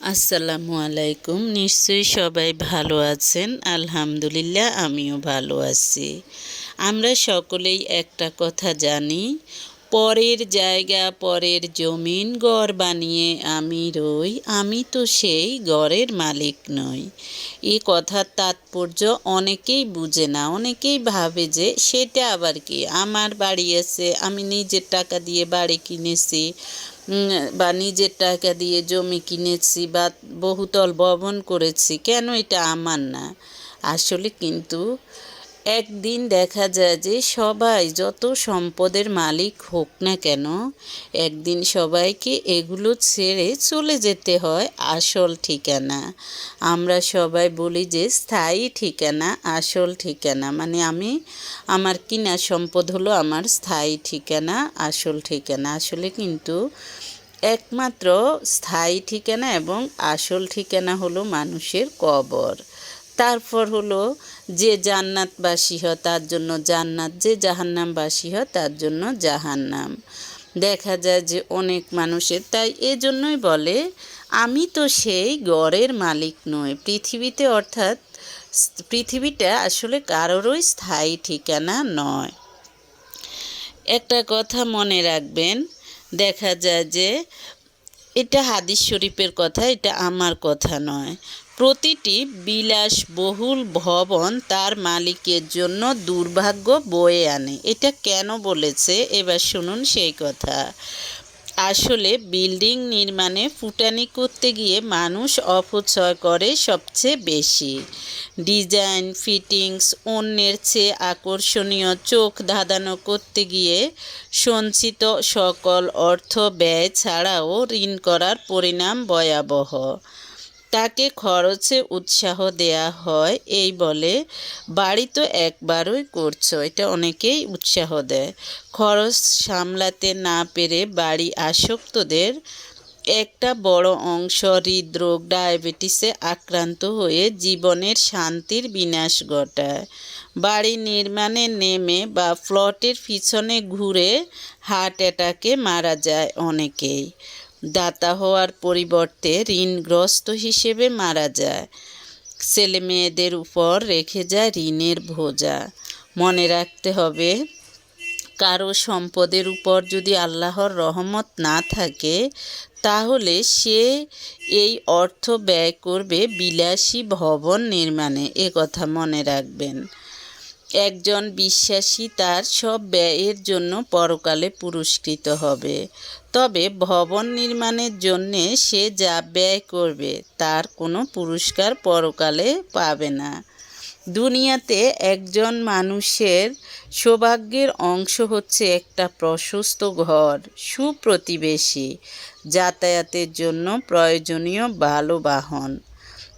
আসসালামু আলাইকুম। নিশ্চয়ই সবাই ভালো আছেন। আলহামদুলিল্লাহ, আমিও ভালো আছি। আমরা সকলেই একটা কথা জানি, পরের জায়গা, পরের জমিন গড় বানিয়ে আমি রই, আমি তো সেই গড়ের মালিক নই। এই কথার তাৎপর্য অনেকেই বুঝে না, অনেকেই ভাবে যে সেটা আবার কি? আমার বাড়ি আছে, আমি নিজের টাকা দিয়ে বাড়ি কিনেছি বা নিজের টাকা দিয়ে জমি কিনেছি বা বহুতল ভবন করেছি, কেন এটা আমার না? আসলে কিন্তু একদিন দেখা যায় যে সবাই যত সম্পদের মালিক হোক না কেন, একদিন সবাইকে এগুলো ছেড়ে চলে যেতে হয় আসল ঠিকানা। আমরা সবাই বলি যে স্থায়ী ঠিকানা, আসল ঠিকানা। মানে আমি, আমার কিনা সম্পদ হলো আমার স্থায়ী ঠিকানা, আসল ঠিকানা। আসলে কিন্তু একমাত্র স্থায়ী ঠিকানা এবং আসল ঠিকানা হলো মানুষের কবর। তারপর হলো যে জান্নাতবাসী হয় তার জন্য জান্নাত, যে জাহান্নামবাসী হয় তার জন্য জাহান্নাম। দেখা যায় যে অনেক মানুষের তাই এজন্যই বলে, আমি তো সেই গড়ের মালিক নই। পৃথিবীতে অর্থাৎ পৃথিবীটা আসলে কারোরই স্থায়ী ঠিকানা নয়। একটা কথা মনে রাখবেন, দেখা যায় যে এটা হাদিস শরীফের কথা, এটা আমার কথা নয়। প্রতিটি বিলাসবহুল ভবন তার মালিকের জন্য দুর্ভাগ্য বয়ে আনে। এটা কেন বলেছে? এবার শুনুন সেই কথা। আসলে বিল্ডিং নির্মাণে ফুটানি করতে গিয়ে মানুষ অপচয় করে সবচেয়ে বেশি। ডিজাইন, ফিটিংস, অন্যের চেয়ে আকর্ষণীয় চোখ ধাঁধানো করতে গিয়ে সঞ্চিত সকল অর্থ ব্যয় ছাড়াও ঋণ করার পরিণাম ভয়াবহ। তাকে খরচে উৎসাহ দেয়া হয়, এই বলে, বাড়ি তো একবারই করছ, এটা অনেকেই উৎসাহ দেয়। খরচ সামলাতে না পেরে বাড়ি আসক্তদের একটা বড় অংশ হৃদরোগ, ডায়াবেটিসে আক্রান্ত হয়ে জীবনের শান্তির বিনাশ ঘটায়। বাড়ি নির্মাণে নেমে বা ফ্লটের পিছনে ঘুরে হার্ট অ্যাটাকে মারা যায় অনেকেই। দাতা হওয়ার পরিবর্তে ঋণগ্রস্ত হিসেবে মারা যায়। ছেলে মেয়েদের উপর রেখে যায় ঋণের ভোজা। মনে রাখতে হবে, কারও সম্পদের উপর যদি আল্লাহর রহমত না থাকে, তাহলে সে এই অর্থ ব্যয় করবে বিলাসী ভবন নির্মাণে। এ কথা মনে রাখবেন। একজন বিশ্বাসী তার সব ব্যয়ের জন্য পরকালে পুরস্কৃত হবে। তবে ভবন নির্মাণের জন্যে সে যা ব্যয় করবে, তার কোনো পুরস্কার পরকালে পাবে না। দুনিয়াতে একজন মানুষের সৌভাগ্যের অংশ হচ্ছে একটা প্রশস্ত ঘর, সুপ্রতিবেশী, যাতায়াতের জন্য প্রয়োজনীয় ভালো বাহন।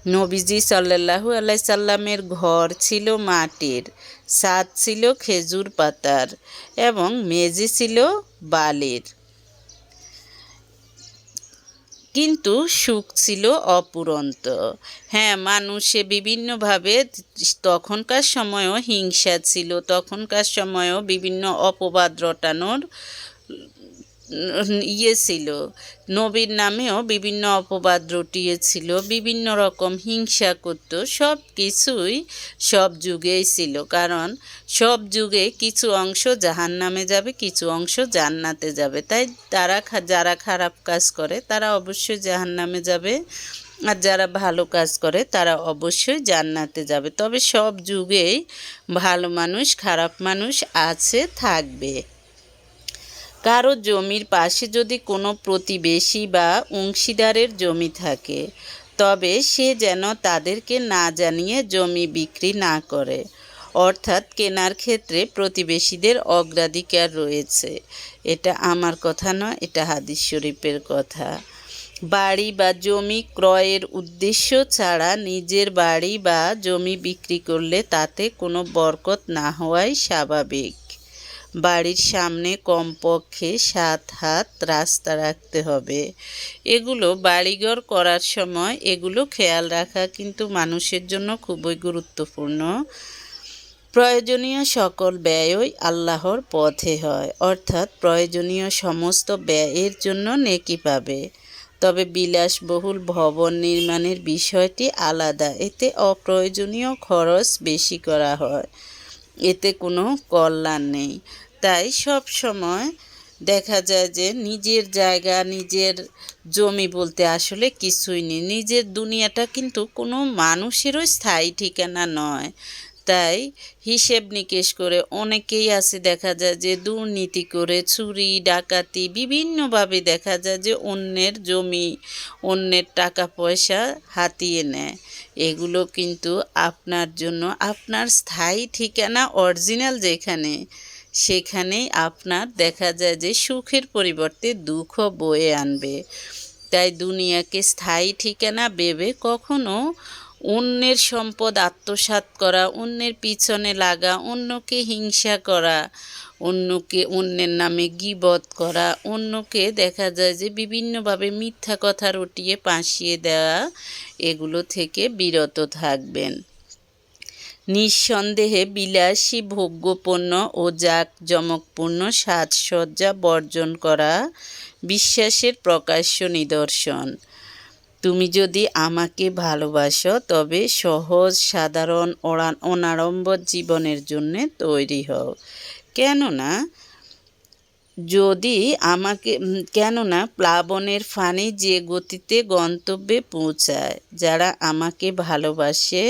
নবীজি সাল্লাহু আলাই সাল্লামের ঘর ছিল মাটির, ছাদ ছিল খেজুর পাতার এবং মেঝে ছিল বালির। কিন্তু সুখ ছিল অপুরন্ত। হ্যাঁ মানুষে বিভিন্নভাবে তখনকার সময়ও হিংসা ছিল, তখনকার সময়ও বিভিন্ন অপবাদ রটানোর ইয়ে ছিল। নবীর নামেও বিভিন্ন অপবাদ রটিয়েছিল, বিভিন্ন রকম হিংসা করত, সব কিছুই সব যুগেই ছিল। কারণ সব যুগে কিছু অংশ জাহান নামে যাবে, কিছু অংশ জান্নাতে যাবে। তাই তারা যারা খারাপ কাজ করে, তারা অবশ্যই জাহান নামে যাবে। আর যারা ভালো কাজ করে, তারা অবশ্যই জান্নাতে যাবে। তবে সব যুগেই ভালো মানুষ, খারাপ মানুষ আছে, থাকবে। কারও জমির পাশে যদি কোনো প্রতিবেশী বা অংশীদারের জমি থাকে, তবে সে যেন তাদেরকে না জানিয়ে জমি বিক্রি না করে। অর্থাৎ কেনার ক্ষেত্রে প্রতিবেশীদের অগ্রাধিকার রয়েছে। এটা আমার কথা নয়, এটা হাদিস শরীফের কথা। বাড়ি বা জমি ক্রয়ের উদ্দেশ্য ছাড়া নিজের বাড়ি বা জমি বিক্রি করলে তাতে কোনো বরকত না হওয়াই স্বাভাবিক। বাড়ির সামনে কমপক্ষে সাত হাত রাস্তা রাখতে হবে। এগুলো বাড়িঘর করার সময় এগুলো খেয়াল রাখা কিন্তু মানুষের জন্য খুবই গুরুত্বপূর্ণ। প্রয়োজনীয় সকল ব্যয়ই আল্লাহর পথে হয়, অর্থাৎ প্রয়োজনীয় সমস্ত ব্যয়ের জন্য নেকি পাবে। তবে বিলাসবহুল ভবন নির্মাণের বিষয়টি আলাদা, এতে অপ্রয়োজনীয় খরচ বেশি করা হয়। এতে কোনো কল্যাণ নেই। তাই সব সময় দেখা যায় যে নিজের জায়গা, নিজের জমি বলতে আসলে কিছুই নেই। নিজের দুনিয়াটা কিন্তু কোনো মানুষেরও স্থায়ী ঠিকানা নয়। তাই হিসেব নিকেশ করে অনেকেই আছে দেখা যায় যে দুর্নীতি করে, চুরি, ডাকাতি বিভিন্নভাবে দেখা যায় যে অন্যের জমি, অন্যের টাকা পয়সা হাতিয়ে নেয়। এগুলো কিন্তু আপনার জন্য আপনার স্থায়ী ঠিকানা অরিজিনাল যেখানে, সেখানেই আপনার দেখা যায় যে সুখের পরিবর্তে দুঃখ বয়ে আনবে। তাই দুনিয়াকে স্থায়ী ঠিকানা ভেবে কখনো অন্যের সম্পদ আত্মসাৎ করা, অন্যের পিছনে লাগা, অন্যকে হিংসা করা, অন্যকে অন্যের নামে গিবত করা, অন্যকে দেখা যায় যে বিভিন্নভাবে মিথ্যা কথা রটিয়ে পাশিয়ে দেওয়া, এগুলো থেকে বিরত থাকবেন। নিঃসন্দেহে বিলাসী, ভোগ্যপূর্ণ ও জাঁকজমকপূর্ণ সাজসজ্জা বর্জন করা, বিশ্বাসের প্রকাশ্য নিদর্শন। তুমি যদি আমাকে ভালোবাসো, তবে সহজ, সাধারণ অড়ান অনাড়ম্বর জীবনের জন্য তৈরি হও। কেননা, যদি আমাকে কেননা, প্লাবনের ফানি যে গতিতে গন্তব্যে পৌঁছায়, যারা আমাকে ভালোবাসে,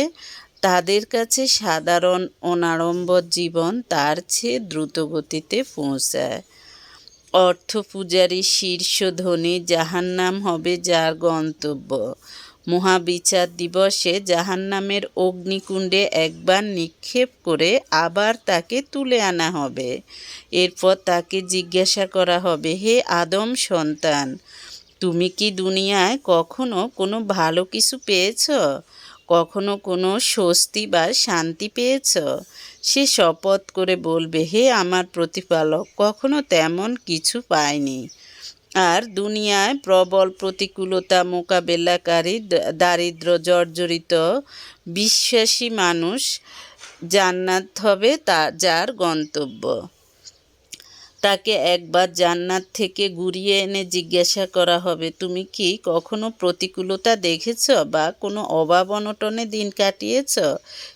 তাদের কাছে সাধারণ অনাড়ম্বর জীবন তার চেয়ে দ্রুত গতিতে পৌঁছায়। অর্থ পূজারী শীর্ষ ধনী জাহান্নাম হবে যার গন্তব্য মহাবিচার দিবসে জাহান্নামের অগ্নিকুণ্ডে একবার নিক্ষেপ করে আবার তাকে তুলে আনা হবে। এরপর তাকে জিজ্ঞাসা করা হবে, হে আদম সন্তান, তুমি কি দুনিয়ায় কখনো কোনো ভালো কিছু পেয়েছ? কখনো কোনো স্বস্তি বা শান্তি পেয়েছ? সে শপথ করে বলবে, হে আমার প্রতিপালক, কখনো তেমন কিছু পায়নি আর দুনিয়ায় প্রবল প্রতিকূলতা মোকাবেলাকারী দারিদ্র জর্জরিত বিশ্বাসী মানুষ জান্নাত হবে তা, যার গন্তব্য। তাকে একবার জান্নাত থেকে ঘুরিয়ে এনে জিজ্ঞাসা করা হবে, তুমি কি কখনো প্রতিকূলতা দেখেছ বা কোনো অভাব অনটনে দিন কাটিয়েছ?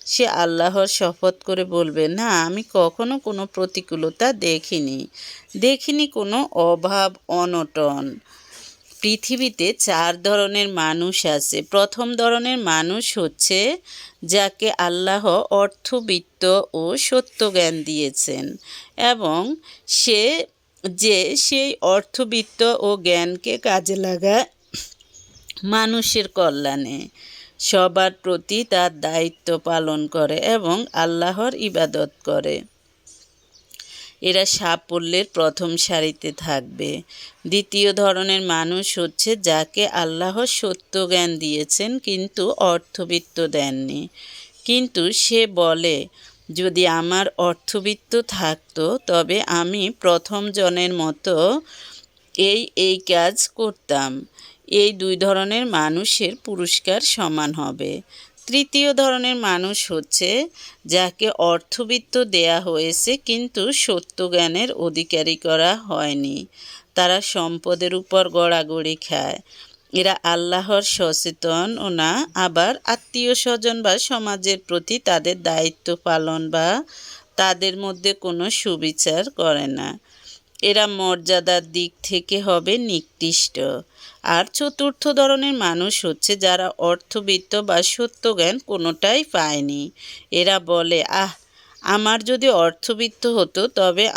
সে আল্লাহর শপথ করে বলবে, না, আমি কখনো কোনো প্রতিকূলতা দেখিনি। দেখিনি কোনো অভাব অনটন। পৃথিবীতে চার ধরনের মানুষ আছে। প্রথম ধরনের মানুষ হচ্ছে যাকে আল্লাহ অর্থবিত্ত ও সত্য জ্ঞান দিয়েছেন এবং সে যে সেই অর্থবিত্ত ও জ্ঞানকে কাজে লাগায় মানুষের কল্যাণে সবার প্রতি তার দায়িত্ব পালন করে এবং আল্লাহর ইবাদত করে। এরা সাফল্যের প্রথম সারিতে থাকবে। দ্বিতীয় ধরনের মানুষ হচ্ছে যাকে আল্লাহ সত্য জ্ঞান দিয়েছেন কিন্তু অর্থবিত্ত দেননি। কিন্তু সে বলে, যদি আমার অর্থবিত্ত থাকতো, তবে আমি প্রথম জনের মতো এই এই কাজ করতাম। এই দুই ধরনের মানুষের পুরস্কার সমান হবে। তৃতীয় ধরনের মানুষ হচ্ছে যাকে অর্থবিত্ত দেয়া হয়েছে কিন্তু সত্য জ্ঞানের অধিকারী করা হয়নি। তারা সম্পদের উপর গড়াগড়ি খায়। এরা আল্লাহর সচেতন ও না, আবার আত্মীয় স্বজন বা সমাজের প্রতি তাদের দায়িত্ব পালন বা তাদের মধ্যে কোনো সুবিচার করে না। এরা মর্যাদার দিক থেকে হবে নিকৃষ্ট। আর চতুর্থ ধরনের মানুষ হচ্ছে যারা অর্থবিত্ত বা সত্য জ্ঞান কোনোটাই পায়নি। এরা বলে, আহ, আমার যদি অর্থবিত্ত হতো তবে